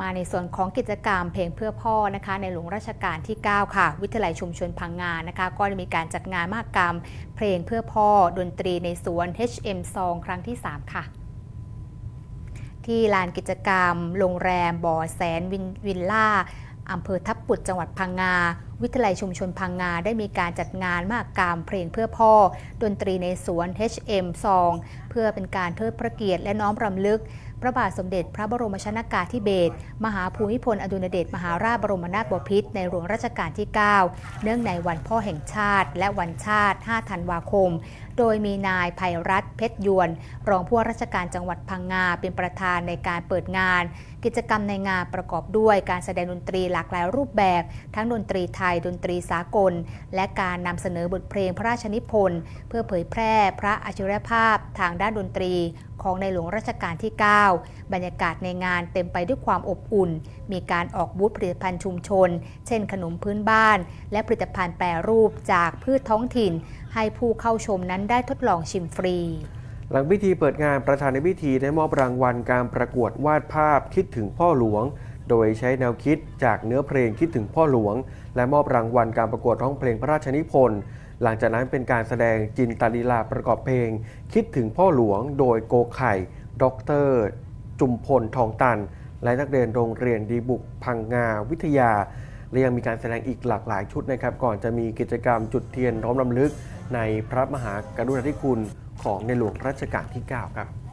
มาในส่วนของกิจกรรมเพลงเพื่อพ่อนะคะ ในหลวงรัชกาลที่ 9 ค่ะ วิทยาลัยชุมชนพังงานนะคะ ก็ได้มีการจัดงานมากรรม เพลงเพื่อพ่อ ดนตรีในสวน HM ซองครั้งที่ 3 ค่ะ ที่ลานกิจกรรม โรงแรมบ่อแสนวินวิลล่าอำเภอทับปุดจังหวัดพังงาวิทยาลัยชุมชนพังงาได้มีการจัดงานมหกรรมเพลงเพื่อพ่อ ดนตรีในสวน HM ซอง เพื่อเป็นการเทิดพระเกียรติและน้อมรำลึก พระบาทสมเด็จพระบรมชนากาธิเบศรมหาภูมิพลอดุลยเดชมหาราชบรมนาถบพิตรในหลวงรัชกาลที่ 9 เนื่องในวันพ่อแห่งชาติ และวันชาติ 5 ธันวาคม โดยมีนายภัยรัตน์เพชรยวน รองผู้ว่าราชการจังหวัดพังงาเป็นประธานในการเปิดงาน กิจกรรมในงานประกอบด้วยการแสดงดนตรีหลากหลายรูปแบบ ทั้งดนตรีไทยดนตรีสากล และการนำเสนอบทเพลงพระราชนิพนธ์เพื่อเผยแพร่พระอัจฉริยภาพทางด้านดนตรีของในหลวงรัชกาลที่ 9 บรรยากาศในงานเต็มไปด้วยความอบอุ่น มีการออกบูธผลิตภัณฑ์ชุมชน เช่นขนมพื้นบ้าน และผลิตภัณฑ์แปรรูปจากพืชท้องถิ่น ให้ผู้เข้าชมนั้นได้ทดลองชิมฟรี หลังพิธีเปิดงานประธานในพิธีได้มอบรางวัลการประกวดวาดภาพคิดถึงพ่อหลวง โดยใช้แนวคิดจากเนื้อเพลงคิดถึงพ่อหลวง และมอบรางวัลการประกวดร้องเพลงพระราชนิพนธ์หลังจากนั้นเป็นการแสดงจินตลีลาประกอบเพลง คิดถึงพ่อหลวง โดยโกไข่ดร จุมพลทองตัน และนักเรียนโรงเรียนดีบุกพังงาวิทยาและยังมีการแสดงอีกหลากหลายชุดนะครับ ก่อนจะมีกิจกรรมจุดเทียนร้อมรำลึก ในพระมหากรุณาธิคุณของในหลวงรัชกาลที่ 9 ครับ